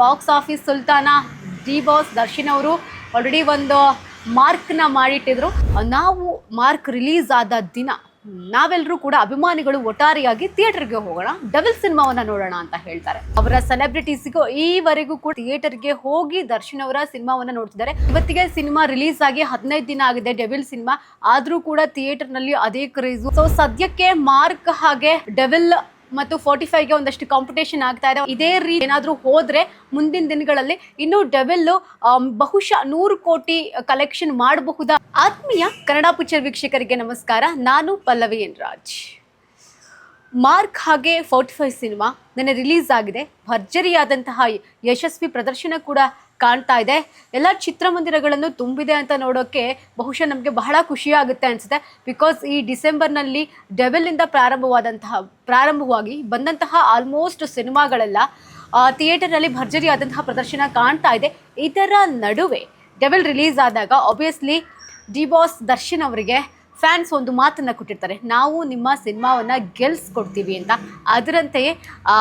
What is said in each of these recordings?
Box office ಸುಲ್ತಾನ D boss Darshan ಅವರು already ಒಂದು ಮಾರ್ಕ್ನ ಮಾಡಿಟ್ಟಿದ್ರು. ನಾವು ಮಾರ್ಕ್ ರಿಲೀಸ್ ಆದ ದಿನ ನಾವೆಲ್ಲರೂ ಕೂಡ ಅಭಿಮಾನಿಗಳು ಒಟ್ಟಾರೆಯಾಗಿ ಥಿಯೇಟರ್ಗೆ ಹೋಗೋಣ, ಡಬಲ್ ಸಿನಿಮಾವನ್ನ ನೋಡೋಣ ಅಂತ ಹೇಳ್ತಾರೆ. ಅವರ ಸೆಲೆಬ್ರಿಟೀಸ್ಗೂ ಈವರೆಗೂ ಕೂಡ ಥಿಯೇಟರ್ಗೆ ಹೋಗಿ ದರ್ಶನ್ ಅವರ ಸಿನಿಮಾವನ್ನ ನೋಡ್ತಿದ್ದಾರೆ. ಇವತ್ತಿಗೆ ಸಿನಿಮಾ ರಿಲೀಸ್ ಆಗಿ ಹದಿನೈದು ದಿನ ಆಗಿದೆ ಡೆವಿಲ್ ಸಿನಿಮಾ. ಆದ್ರೂ ಕೂಡ ಥಿಯೇಟರ್ನಲ್ಲಿ ಅದೇ ಕ್ರೇಜು. ಸೊ ಸದ್ಯಕ್ಕೆ ಮಾರ್ಕ್ ಹಾಗೆ ಡೆವಿಲ್ ಮತ್ತು ಫೋರ್ಟಿ ಫೈವ್ಗೆ ಒಂದಷ್ಟು ಕಾಂಪಿಟೇಷನ್ ಆಗ್ತಾ ಇದೆ. ಇದೇ ರೀತಿ ಏನಾದರೂ ಹೋದ್ರೆ ಮುಂದಿನ ದಿನಗಳಲ್ಲಿ ಇನ್ನೂ ಡಬಲ್ ಬಹುಶಃ ನೂರು ಕೋಟಿ ಕಲೆಕ್ಷನ್ ಮಾಡಬಹುದಾ? ಆತ್ಮೀಯ ಕನ್ನಡ ಪಿಕ್ಚರ್ ವೀಕ್ಷಕರಿಗೆ ನಮಸ್ಕಾರ. ನಾನು ಪಲ್ಲವಿ ಎನ್ ರಾಜ್ ಮಾರ್ಕ್ ಹಾಗೆ ಫೋರ್ಟಿ ಫೈವ್ ಸಿನಿಮಾ ನೆನ್ನೆ ರಿಲೀಸ್ ಆಗಿದೆ. ಭರ್ಜರಿಯಾದಂತಹ ಯಶಸ್ವಿ ಪ್ರದರ್ಶನ ಕೂಡ ಕಾಣ್ತಾ ಇದೆ. ಎಲ್ಲ ಚಿತ್ರಮಂದಿರಗಳನ್ನು ತುಂಬಿದೆ ಅಂತ ನೋಡೋಕ್ಕೆ ಬಹುಶಃ ನಮಗೆ ಬಹಳ ಖುಷಿಯಾಗುತ್ತೆ ಅನಿಸುತ್ತೆ. ಬಿಕಾಸ್ ಈ ಡಿಸೆಂಬರ್ನಲ್ಲಿ ಡೆವೆಲ್ನಿಂದ ಪ್ರಾರಂಭವಾದಂತಹ, ಪ್ರಾರಂಭವಾಗಿ ಬಂದಂತಹ ಆಲ್ಮೋಸ್ಟ್ ಸಿನಿಮಾಗಳೆಲ್ಲ ಥಿಯೇಟರ್ನಲ್ಲಿ ಭರ್ಜರಿಯಾದಂತಹ ಪ್ರದರ್ಶನ ಕಾಣ್ತಾ ಇದೆ. ಇದರ ನಡುವೆ ಡೆವೆಲ್ ರಿಲೀಸ್ ಆದಾಗ ಆಬ್ವಿಯಸ್ಲಿ ಡಿ ಬಾಸ್ ದರ್ಶನ್ ಅವರಿಗೆ ಫ್ಯಾನ್ಸ್ ಒಂದು ಮಾತನ್ನು ಕೊಟ್ಟಿರ್ತಾರೆ, ನಾವು ನಿಮ್ಮ ಸಿನಿಮಾವನ್ನು ಗೆಲ್ಸ್ಕೊಡ್ತೀವಿ ಅಂತ. ಅದರಂತೆಯೇ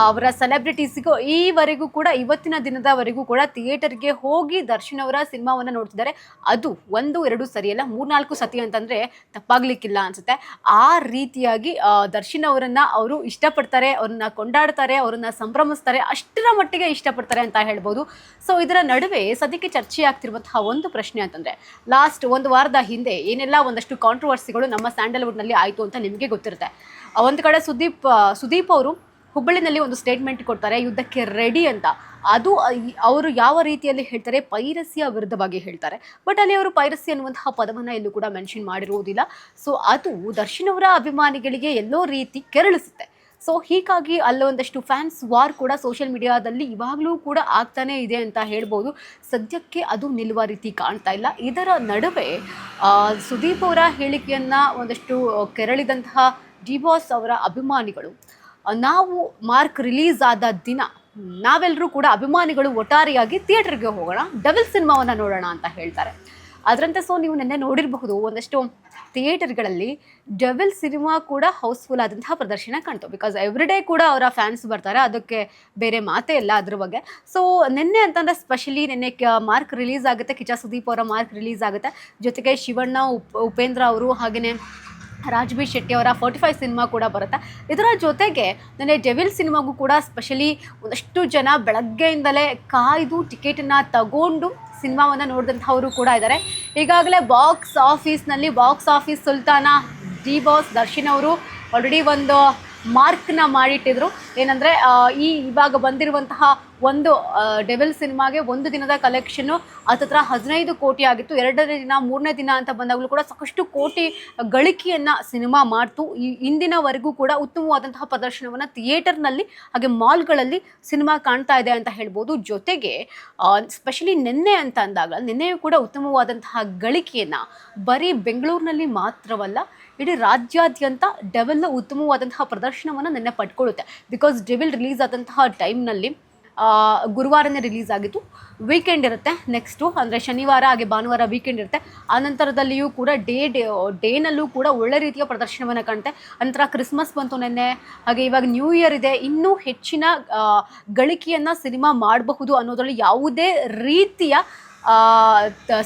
ಅವರ ಸೆಲೆಬ್ರಿಟೀಸ್ಗೂ ಈವರೆಗೂ ಕೂಡ, ಇವತ್ತಿನ ದಿನದವರೆಗೂ ಕೂಡ ಥಿಯೇಟರ್ಗೆ ಹೋಗಿ ದರ್ಶನ್ ಅವರ ಸಿನಿಮಾವನ್ನು ನೋಡ್ತಿದ್ದಾರೆ. ಅದು ಒಂದು, ಎರಡು ಸರಿಯಲ್ಲ ಮೂರ್ನಾಲ್ಕು ಸತಿ ಅಂತಂದರೆ ತಪ್ಪಾಗ್ಲಿಕ್ಕಿಲ್ಲ ಅನ್ಸುತ್ತೆ. ಆ ರೀತಿಯಾಗಿ ದರ್ಶನ್ ಅವರನ್ನು ಅವರು ಇಷ್ಟಪಡ್ತಾರೆ, ಅವ್ರನ್ನ ಕೊಂಡಾಡ್ತಾರೆ, ಅವರನ್ನು ಸಂಭ್ರಮಿಸ್ತಾರೆ, ಅಷ್ಟರ ಮಟ್ಟಿಗೆ ಇಷ್ಟಪಡ್ತಾರೆ ಅಂತ ಹೇಳ್ಬೋದು. ಸೊ, ಇದರ ನಡುವೆ ಸದ್ಯಕ್ಕೆ ಚರ್ಚೆ ಆಗ್ತಿರುವಂತಹ ಒಂದು ಪ್ರಶ್ನೆ ಅಂತಂದರೆ, ಲಾಸ್ಟ್ ಒಂದು ವಾರದ ಹಿಂದೆ ಏನೆಲ್ಲ ಒಂದಷ್ಟು ಕಾಂಟ್ರವರ್ಸಿಗಳು ನಮ್ಮ ಸ್ಯಾಂಡಲ್ವುಡ್ನಲ್ಲಿ ಆಯಿತು ಅಂತ ನಿಮಗೆ ಗೊತ್ತಿರುತ್ತೆ. ಒಂದು ಕಡೆ ಸುದೀಪ್ ಸುದೀಪ್ ಅವರು ಹುಬ್ಬಳ್ಳಿನಲ್ಲಿ ಒಂದು ಸ್ಟೇಟ್ಮೆಂಟ್ ಕೊಡ್ತಾರೆ, ಯುದ್ಧಕ್ಕೆ ರೆಡಿ ಅಂತ. ಅದು ಅವರು ಯಾವ ರೀತಿಯಲ್ಲಿ ಹೇಳ್ತಾರೆ, ಪೈರಸಿಯ ವಿರುದ್ಧವಾಗಿ ಹೇಳ್ತಾರೆ. ಬಟ್ ಅಲ್ಲಿ ಅವರು ಪೈರಸಿ ಅನ್ನುವಂತಹ ಪದವನ್ನು ಎಲ್ಲೂ ಕೂಡ ಮೆನ್ಷನ್ ಮಾಡಿರುವುದಿಲ್ಲ. ಸೊ ಅದು ದರ್ಶನ್ ಅವರ ಅಭಿಮಾನಿಗಳಿಗೆ ಎಲ್ಲೋ ರೀತಿ ಕೆರಳಿಸುತ್ತೆ. ಸೊ ಹೀಗಾಗಿ ಅಲ್ಲೊಂದಷ್ಟು ಫ್ಯಾನ್ಸ್ ವಾರ್ ಕೂಡ ಸೋಷಿಯಲ್ ಮೀಡಿಯಾದಲ್ಲಿ ಇವಾಗಲೂ ಕೂಡ ಆಗ್ತಾನೇ ಇದೆ ಅಂತ ಹೇಳ್ಬೋದು. ಸದ್ಯಕ್ಕೆ ಅದು ನಿಲ್ಲುವ ರೀತಿ ಕಾಣ್ತಾ ಇಲ್ಲ. ಇದರ ನಡುವೆ ಸುದೀಪ್ ಅವರ ಹೇಳಿಕೆಯನ್ನು ಒಂದಷ್ಟು ಕೆರಳಿದಂತಹ ಡಿ ಬಾಸ್ ಅವರ ಅಭಿಮಾನಿಗಳು ನಾವು ಮಾರ್ಕ್ ರಿಲೀಸ್ ಆದ ದಿನ ನಾವೆಲ್ಲರೂ ಕೂಡ ಅಭಿಮಾನಿಗಳು ಒಟ್ಟಾರೆಯಾಗಿ ಥಿಯೇಟರ್ಗೆ ಹೋಗೋಣ ಡಬಲ್ ಸಿನಿಮಾವನ್ನು ನೋಡೋಣ ಅಂತ ಹೇಳ್ತಾರೆ. ಅದರಂತೆ ಸೊ ನೀವು ನಿನ್ನೆ ನೋಡಿರಬಹುದು, ಒಂದಷ್ಟು ಥಿಯೇಟರ್ಗಳಲ್ಲಿ ಡೆವಿಲ್ ಸಿನಿಮಾ ಕೂಡ ಹೌಸ್ಫುಲ್ ಆದಂತಹ ಪ್ರದರ್ಶನ ಕಾಣ್ತು. ಬಿಕಾಸ್ ಎವ್ರಿ ಡೇ ಕೂಡ ಅವರ ಫ್ಯಾನ್ಸ್ ಬರ್ತಾರೆ, ಅದಕ್ಕೆ ಬೇರೆ ಮಾತೇ ಇಲ್ಲ ಅದ್ರ ಬಗ್ಗೆ. ಸೊ ನಿನ್ನೆ ಅಂತಂದ್ರೆ ಸ್ಪೆಷಲಿ ನಿನ್ನೆ ಮಾರ್ಕ್ ರಿಲೀಸ್ ಆಗುತ್ತೆ, ಕಿಚಾ ಸುದೀಪ್ ಅವರ ಮಾರ್ಕ್ ರಿಲೀಸ್ ಆಗುತ್ತೆ. ಜೊತೆಗೆ ಶಿವಣ್ಣ ಉಪ್, ಉಪೇಂದ್ರ ಅವರು ಹಾಗೆಯೇ ರಾಜ್ಬಿ ಶೆಟ್ಟಿ ಅವರ ಫೋರ್ಟಿ ಫೈವ್ ಸಿನಿಮಾ ಕೂಡ ಬರುತ್ತೆ. ಇದರ ಜೊತೆಗೆ ನನಗೆ ಡೆವಿಲ್ ಸಿನಿಮಾಗೂ ಕೂಡ ಸ್ಪೆಷಲಿ ಒಂದಷ್ಟು ಜನ ಬೆಳಗ್ಗೆಯಿಂದಲೇ ಕಾಯ್ದು ಟಿಕೆಟನ್ನು ತಗೊಂಡು ಸಿನಿಮಾವನ್ನು ನೋಡಿದಂಥವರು ಕೂಡ ಇದ್ದಾರೆ. ಈಗಾಗಲೇ ಬಾಕ್ಸ್ ಆಫೀಸ್ನಲ್ಲಿ ಬಾಕ್ಸ್ ಆಫೀಸ್ ಸುಲ್ತಾನ ಡಿ ಬಾಸ್ ದರ್ಶನ್ ಅವರು ಆಲ್ರೆಡಿ ಒಂದು ಮಾರ್ಕ್ನ ಮಾಡಿಟ್ಟಿದ್ರು. ಏನಂದರೆ ಈ ಇವಾಗ ಬಂದಿರುವಂತಹ ಒಂದು ಡೆವಿಲ್ ಸಿನಿಮಾಗೆ ಒಂದು ದಿನದ ಕಲೆಕ್ಷನ್ನು ಹತ್ತತ್ರ ಹದಿನೈದು ಕೋಟಿ ಆಗಿತ್ತು. ಎರಡನೇ ದಿನ, ಮೂರನೇ ದಿನ ಅಂತ ಬಂದಾಗಲೂ ಕೂಡ ಸಾಕಷ್ಟು ಕೋಟಿ ಗಳಿಕೆಯನ್ನು ಸಿನಿಮಾ ಮಾಡ್ತು. ಈ ಇಂದಿನವರೆಗೂ ಕೂಡ ಉತ್ತಮವಾದಂತಹ ಪ್ರದರ್ಶನವನ್ನು ಥಿಯೇಟರ್ನಲ್ಲಿ, ಹಾಗೆ ಮಾಲ್ಗಳಲ್ಲಿ ಸಿನಿಮಾ ಕಾಣ್ತಾ ಇದೆ ಅಂತ ಹೇಳ್ಬೋದು. ಜೊತೆಗೆ ಸ್ಪೆಷಲಿ ನಿನ್ನೆ ಅಂತ ಅಂದಾಗ ನಿನ್ನೆಯೂ ಕೂಡ ಉತ್ತಮವಾದಂತಹ ಗಳಿಕೆಯನ್ನು ಬರೀ ಬೆಂಗಳೂರಿನಲ್ಲಿ ಮಾತ್ರವಲ್ಲ ಇಡೀ ರಾಜ್ಯಾದ್ಯಂತ ಡೆವಿಲ್ ಉತ್ತಮವಾದಂತಹ ಪ್ರದರ್ಶನವನ್ನು ನಿನ್ನೆ ಪಡ್ಕೊಳ್ಳುತ್ತೆ. ಬಿಕಾಸ್ ಡೆವಿಲ್ ರಿಲೀಸ್ ಆದಂತಹ ಟೈಮ್ನಲ್ಲಿ ಗುರುವಾರನೇ ರಿಲೀಸ್ ಆಗಿತ್ತು. ವೀಕೆಂಡ್ ಇರುತ್ತೆ ನೆಕ್ಸ್ಟು ಅಂದರೆ ಶನಿವಾರ ಹಾಗೆ ಭಾನುವಾರ ವೀಕೆಂಡ್ ಇರುತ್ತೆ. ಆನಂತರದಲ್ಲಿಯೂ ಕೂಡ ಡೇ ಡೇ ಡೇನಲ್ಲೂ ಕೂಡ ಒಳ್ಳೆ ರೀತಿಯ ಪ್ರದರ್ಶನವನ್ನು ಕಾಣುತ್ತೆ ನಂತರ ಕ್ರಿಸ್ಮಸ್ ಬಂತು ನೆನ್ನೆ ಹಾಗೆ ಇವಾಗ ನ್ಯೂ ಇಯರ್ ಇದೆ. ಇನ್ನೂ ಹೆಚ್ಚಿನ ಆ, ಗಳಿಕೆಯನ್ನು ಸಿನಿಮಾ ಮಾಡಬಹುದು ಅನ್ನೋದರಲ್ಲಿ ಯಾವುದೇ ರೀತಿಯ ಆ,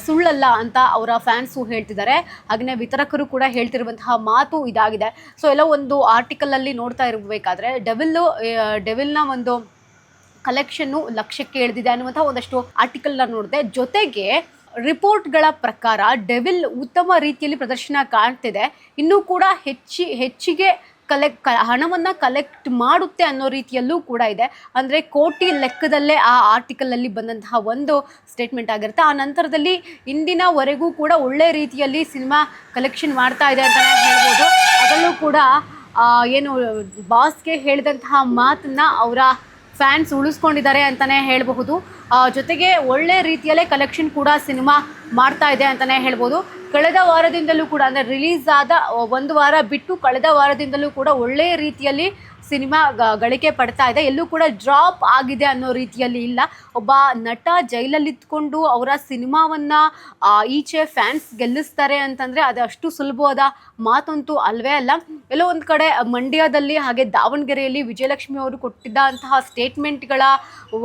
ಸುಳ್ಳಲ್ಲ ಅಂತ ಅವರ ಫ್ಯಾನ್ಸು ಹೇಳ್ತಿದ್ದಾರೆ. ಹಾಗೆಯೇ ವಿತರಕರು ಕೂಡ ಹೇಳ್ತಿರುವಂತಹ ಮಾತು ಇದಾಗಿದೆ. ಸೊ ಎಲ್ಲ ಒಂದು ಆರ್ಟಿಕಲಲ್ಲಿ ನೋಡ್ತಾ ಇರಬೇಕಾದ್ರೆ ಡೆವಿಲ್ಲು ಡೆವಿಲ್ನ ಒಂದು ಕಲೆಕ್ಷನ್ನು ಲಕ್ಷಕ್ಕೆ ಇಳಿದಿದೆ ಅನ್ನುವಂಥ ಒಂದಷ್ಟು ಆರ್ಟಿಕಲ್ನ ನೋಡಿದೆ. ಜೊತೆಗೆ ರಿಪೋರ್ಟ್ಗಳ ಪ್ರಕಾರ ಡೆವಿಲ್ ಉತ್ತಮ ರೀತಿಯಲ್ಲಿ ಪ್ರದರ್ಶನ ಕಾಣ್ತಿದೆ. ಇನ್ನೂ ಕೂಡ ಹೆಚ್ಚಿ, ಹೆಚ್ಚಿಗೆ ಕಲೆಕ್ಟ್ ಕ, ಹಣವನ್ನು ಕಲೆಕ್ಟ್ ಮಾಡುತ್ತೆ ಅನ್ನೋ ರೀತಿಯಲ್ಲೂ ಕೂಡ ಇದೆ. ಅಂದರೆ ಕೋಟಿ ಲೆಕ್ಕದಲ್ಲೇ ಆ ಆರ್ಟಿಕಲಲ್ಲಿ ಬಂದಂತಹ ಒಂದು ಸ್ಟೇಟ್ಮೆಂಟ್ ಆಗಿರುತ್ತೆ. ಆ ನಂತರದಲ್ಲಿ ಇಂದಿನವರೆಗೂ ಕೂಡ ಒಳ್ಳೆ ರೀತಿಯಲ್ಲಿ ಸಿನಿಮಾ ಕಲೆಕ್ಷನ್ ಮಾಡ್ತಾ ಇದೆ ಅಂತಲೇ ಹೇಳ್ಬೋದು. ಅದರಲ್ಲೂ ಕೂಡ ಏನು ಬಾಸ್ಗೆ ಹೇಳಿದಂತಹ ಮಾತನ್ನ ಅವರ ಫ್ಯಾನ್ಸ್ ಉಳಿಸ್ಕೊಂಡಿದ್ದಾರೆ ಅಂತಲೇ ಹೇಳಬಹುದು. ಜೊತೆಗೆ ಒಳ್ಳೆ ರೀತಿಯಲ್ಲೇ ಕಲೆಕ್ಷನ್ ಕೂಡ ಸಿನಿಮಾ ಮಾಡ್ತಾ ಇದೆ ಅಂತಲೇ ಹೇಳ್ಬೋದು. ಕಳೆದ ವಾರದಿಂದಲೂ ಕೂಡ ಅಂದರೆ ರಿಲೀಸ್ ಆದ ಒಂದು ವಾರ ಬಿಟ್ಟು ಕಳೆದ ವಾರದಿಂದಲೂ ಕೂಡ ಒಳ್ಳೆಯ ರೀತಿಯಲ್ಲಿ ಸಿನಿಮಾ ಗಳಿಕೆ ಪಡ್ತಾ ಇದೆ. ಎಲ್ಲೂ ಕೂಡ ಡ್ರಾಪ್ ಆಗಿದೆ ಅನ್ನೋ ರೀತಿಯಲ್ಲಿ ಇಲ್ಲ. ಒಬ್ಬ ನಟ ಜೈಲಲ್ಲಿದ್ಕೊಂಡು ಅವರ ಸಿನಿಮಾವನ್ನು ಈಚೆ ಫ್ಯಾನ್ಸ್ ಗೆಲ್ಲಿಸ್ತಾರೆ ಅಂತಂದರೆ ಅದು ಅಷ್ಟು ಸುಲಭವಾದ ಮಾತಂತೂ ಅಲ್ವೇ ಅಲ್ಲ. ಎಲ್ಲೋ ಒಂದು ಕಡೆ ಮಂಡ್ಯದಲ್ಲಿ ಹಾಗೆ ದಾವಣಗೆರೆಯಲ್ಲಿ ವಿಜಯಲಕ್ಷ್ಮಿ ಅವರು ಕೊಟ್ಟಿದ್ದಂತಹ ಸ್ಟೇಟ್ಮೆಂಟ್ಗಳ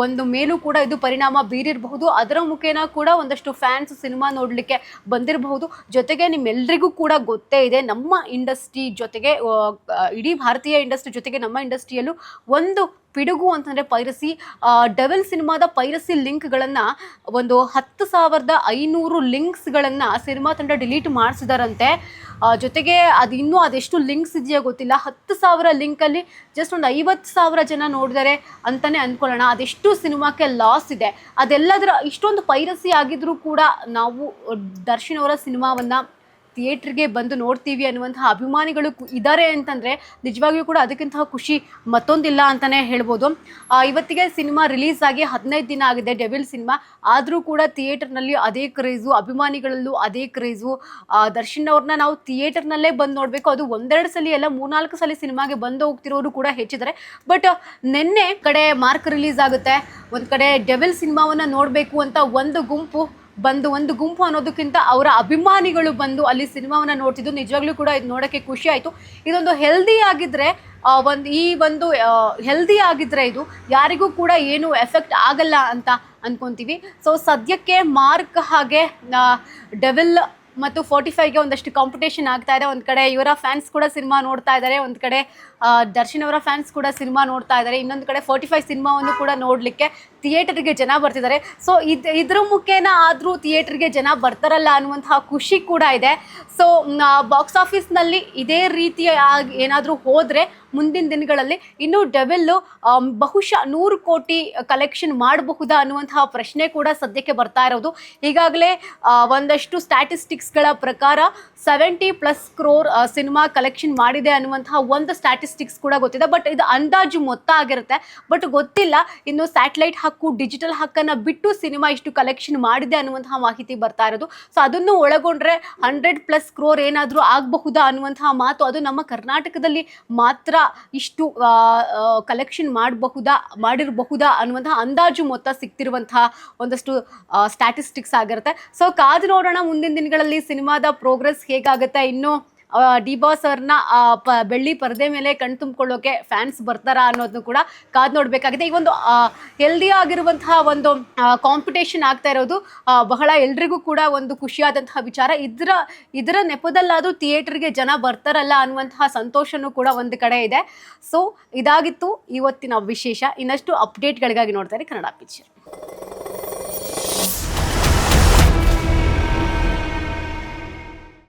ಒಂದು ಮೇಲೂ ಕೂಡ ಇದು ಪರಿಣಾಮ ಬೀರಿರಬಹುದು. ಅದರ ಮುಖೇನ ಕೂಡ ಒಂದಷ್ಟು ಫ್ಯಾನ್ಸ್ ಸಿನಿಮಾ ನೋಡಲಿಕ್ಕೆ ಬಂದಿರಬಹುದು. ಜೊತೆಗೆ ನಿಮ್ಮೆಲ್ಲರಿಗೂ ಕೂಡ ಗೊತ್ತೇ ಇದೆ, ನಮ್ಮ ಇಂಡಸ್ಟ್ರಿ ಜೊತೆಗೆ ಇಡೀ ಭಾರತೀಯ ಇಂಡಸ್ಟ್ರಿ ಜೊತೆಗೆ ನಮ್ಮ ಇಂಡಸ್ಟ್ರಿಯಲ್ಲೂ ಒಂದು ಪಿಡುಗು ಅಂತಂದರೆ ಪೈರಸಿ. ಡೆವಲ್ ಸಿನಿಮಾದ ಪೈರಸಿ ಲಿಂಕ್ಗಳನ್ನು ಒಂದು ಹತ್ತು ಸಾವಿರದ ಐನೂರು ಲಿಂಕ್ಸ್ಗಳನ್ನು ಸಿನಿಮಾ ತಂಡ ಡಿಲೀಟ್ ಮಾಡಿಸಿದಾರಂತೆ. ಜೊತೆಗೆ ಅದು ಇನ್ನೂ ಅದೆಷ್ಟು ಲಿಂಕ್ಸ್ ಇದೆಯೋ ಗೊತ್ತಿಲ್ಲ. ಹತ್ತು ಸಾವಿರ ಲಿಂಕಲ್ಲಿ ಜಸ್ಟ್ ಒಂದು ಐವತ್ತು ಸಾವಿರ ಜನ ನೋಡಿದರೆ ಅಂತಲೇ ಅಂದ್ಕೊಳ್ಳೋಣ. ಅದೆಷ್ಟು ಸಿನಿಮಾಕ್ಕೆ ಲಾಸ್ ಇದೆ. ಅದೆಲ್ಲದರ ಇಷ್ಟೊಂದು ಪೈರಸಿ ಆಗಿದ್ರೂ ಕೂಡ ನಾವು ದರ್ಶನ್ ಅವರ ಸಿನಿಮಾವನ್ನು ಥಿಯೇಟ್ರಿಗೆ ಬಂದು ನೋಡ್ತೀವಿ ಅನ್ನುವಂತಹ ಅಭಿಮಾನಿಗಳು ಇದ್ದಾರೆ ಅಂತಂದರೆ ನಿಜವಾಗಿಯೂ ಕೂಡ ಅದಕ್ಕಿಂತ ಖುಷಿ ಮತ್ತೊಂದಿಲ್ಲ ಅಂತಲೇ ಹೇಳ್ಬೋದು. ಇವತ್ತಿಗೆ ಸಿನಿಮಾ ರಿಲೀಸ್ ಆಗಿ ಹದಿನೈದು ದಿನ ಆಗಿದೆ ಡೆವಿಲ್ ಸಿನಿಮಾ. ಆದರೂ ಕೂಡ ಥಿಯೇಟರ್ನಲ್ಲಿ ಅದೇ ಕ್ರೇಜು, ಅಭಿಮಾನಿಗಳಲ್ಲೂ ಅದೇ ಕ್ರೇಜು. ದರ್ಶನ್ ಅವ್ರನ್ನ ನಾವು ಥಿಯೇಟರ್ನಲ್ಲೇ ಬಂದು ನೋಡಬೇಕು. ಅದು ಒಂದೆರಡು ಸಲ ಎಲ್ಲ ಮೂರ್ನಾಲ್ಕು ಸಲ ಸಿನಿಮಾಗೆ ಬಂದು ಹೋಗ್ತಿರೋರು ಕೂಡ ಹೆಚ್ಚಿದ್ದಾರೆ. ಬಟ್ ನಿನ್ನೆ ಕಡೆ ಮಾರ್ಕ್ ರಿಲೀಸ್ ಆಗುತ್ತೆ. ಒಂದು ಕಡೆ ಡೆವಿಲ್ ಸಿನಿಮಾವನ್ನು ನೋಡಬೇಕು ಅಂತ ಒಂದು ಗುಂಪು ಬಂದು ಒಂದು ಗುಂಪು ಅನ್ನೋದಕ್ಕಿಂತ ಅವರ ಅಭಿಮಾನಿಗಳು ಬಂದು ಅಲ್ಲಿ ಸಿನಿಮಾವನ್ನು ನೋಡ್ತಿದ್ದು ನಿಜವಾಗ್ಲೂ ಕೂಡ ಇದು ನೋಡೋಕ್ಕೆ ಖುಷಿ ಆಯಿತು. ಇದೊಂದು ಹೆಲ್ದಿ ಆಗಿದ್ದರೆ ಒಂದು, ಈ ಒಂದು ಹೆಲ್ದಿ ಆಗಿದ್ದರೆ ಇದು ಯಾರಿಗೂ ಕೂಡ ಏನು ಎಫೆಕ್ಟ್ ಆಗಲ್ಲ ಅಂತ ಅಂದ್ಕೊತೀವಿ ಸೊ ಸದ್ಯಕ್ಕೆ ಮಾರ್ಕ್ ಹಾಗೆ ಡೆವಿಲ್ ಮತ್ತು ಫೋರ್ಟಿ ಫೈವ್ಗೆ ಒಂದಷ್ಟು ಕಾಂಪಿಟೇಷನ್ ಆಗ್ತಾ ಇದೆ. ಒಂದು ಕಡೆ ಇವರ ಫ್ಯಾನ್ಸ್ ಕೂಡ ಸಿನಿಮಾ ನೋಡ್ತಾ ಇದ್ದಾರೆ ಒಂದು ಕಡೆ ದರ್ಶನ್ ಅವರ ಫ್ಯಾನ್ಸ್ ಕೂಡ ಸಿನಿಮಾ ನೋಡ್ತಾ ಇದ್ದಾರೆ ಇನ್ನೊಂದು ಕಡೆ ಫೋರ್ಟಿ ಫೈವ್ ಸಿನಿಮಾವನ್ನು ಕೂಡ ನೋಡಲಿಕ್ಕೆ ಥಿಯೇಟರ್ಗೆ ಜನ ಬರ್ತಿದ್ದಾರೆ. ಸೊ ಇದು, ಇದ್ರ ಮುಖೇನ ಆದರೂ ಥಿಯೇಟರ್ಗೆ ಜನ ಬರ್ತಾರಲ್ಲ ಅನ್ನುವಂತಹ ಖುಷಿ ಕೂಡ ಇದೆ. ಸೊ ಬಾಕ್ಸ್ ಆಫೀಸ್ನಲ್ಲಿ ಇದೇ ರೀತಿಯ ಏನಾದರೂ ಹೋದರೆ ಮುಂದಿನ ದಿನಗಳಲ್ಲಿ ಇನ್ನೂ ಡೆವೆಲ್ಲು ಬಹುಶಃ ನೂರು ಕೋಟಿ ಕಲೆಕ್ಷನ್ ಮಾಡಬಹುದಾ ಅನ್ನುವಂತಹ ಪ್ರಶ್ನೆ ಕೂಡ ಸದ್ಯಕ್ಕೆ ಬರ್ತಾ ಇರೋದು. ಈಗಾಗಲೇ ಒಂದಷ್ಟು ಸ್ಟ್ಯಾಟಿಸ್ಟಿಕ್ಸ್ಗಳ ಪ್ರಕಾರ seventy plus crore cinema collection ಮಾಡಿದೆ ಅನ್ನುವಂತಹ ಒಂದು ಸ್ಟ್ಯಾಟಿಸ್ಟಿಕ್ಸ್ ಕೂಡ ಗೊತ್ತಿದೆ. ಬಟ್ ಇದು ಅಂದಾಜು ಮೊತ್ತ ಆಗಿರುತ್ತೆ. ಬಟ್ ಗೊತ್ತಿಲ್ಲ, ಇನ್ನು ಸ್ಯಾಟಲೈಟ್ ಹಕ್ಕು ಡಿಜಿಟಲ್ ಹಕ್ಕನ್ನು ಬಿಟ್ಟು ಸಿನಿಮಾ ಇಷ್ಟು ಕಲೆಕ್ಷನ್ ಮಾಡಿದೆ ಅನ್ನುವಂತಹ ಮಾಹಿತಿ ಬರ್ತಾ ಇರೋದು. ಸೊ ಅದನ್ನು ಒಳಗೊಂಡ್ರೆ ಹಂಡ್ರೆಡ್ ಪ್ಲಸ್ ಕ್ರೋರ್ ಏನಾದರೂ ಆಗಬಹುದಾ ಅನ್ನುವಂತಹ ಮಾತು ಅದು ನಮ್ಮ ಕರ್ನಾಟಕದಲ್ಲಿ ಮಾತ್ರ ಇಷ್ಟು ಕಲೆಕ್ಷನ್ ಮಾಡಬಹುದಾ, ಮಾಡಿರಬಹುದಾ ಅನ್ನುವಂತಹ ಅಂದಾಜು ಮೊತ್ತ ಸಿಗ್ತಿರುವಂತಹ ಒಂದಷ್ಟು ಸ್ಟ್ಯಾಟಿಸ್ಟಿಕ್ಸ್ ಆಗಿರುತ್ತೆ. ಸೊ ಕಾದು ನೋಡೋಣ ಮುಂದಿನ ದಿನಗಳಲ್ಲಿ ಸಿನಿಮಾದ ಪ್ರೋಗ್ರೆಸ್ ಹೇಗಾಗುತ್ತೆ, ಇನ್ನು ಡಿ ಬಾಸ್ ಅವ್ರನ್ನ ಬೆಳ್ಳಿ ಪರದೆ ಮೇಲೆ ಕಣ್ ತುಂಬಿಕೊಳ್ಳೋಕೆ ಫ್ಯಾನ್ಸ್ ಬರ್ತಾರಾ ಅನ್ನೋದನ್ನು ಕೂಡ ಕಾದು ನೋಡಬೇಕಾಗಿದೆ. ಈ ಒಂದು ಹೆಲ್ದಿ ಆಗಿರುವಂತಹ ಒಂದು ಕಾಂಪಿಟೇಷನ್ ಆಗ್ತಾ ಇರೋದು ಬಹಳ ಎಲ್ರಿಗೂ ಕೂಡ ಒಂದು ಖುಷಿಯಾದಂತಹ ವಿಚಾರ. ಇದರ ಇದರ ನೆಪದಲ್ಲಾದರೂ ಥಿಯೇಟರ್ಗೆ ಜನ ಬರ್ತಾರಲ್ಲ ಅನ್ನುವಂತಹ ಸಂತೋಷನೂ ಕೂಡ ಒಂದು ಕಡೆ ಇದೆ. ಸೊ ಇದಾಗಿತ್ತು ಇವತ್ತಿನ ವಿಶೇಷ. ಇನ್ನಷ್ಟು ಅಪ್ಡೇಟ್ಗಳಿಗಾಗಿ ನೋಡ್ತಾರೆ ಕನ್ನಡ ಪಿಕ್ಚರ್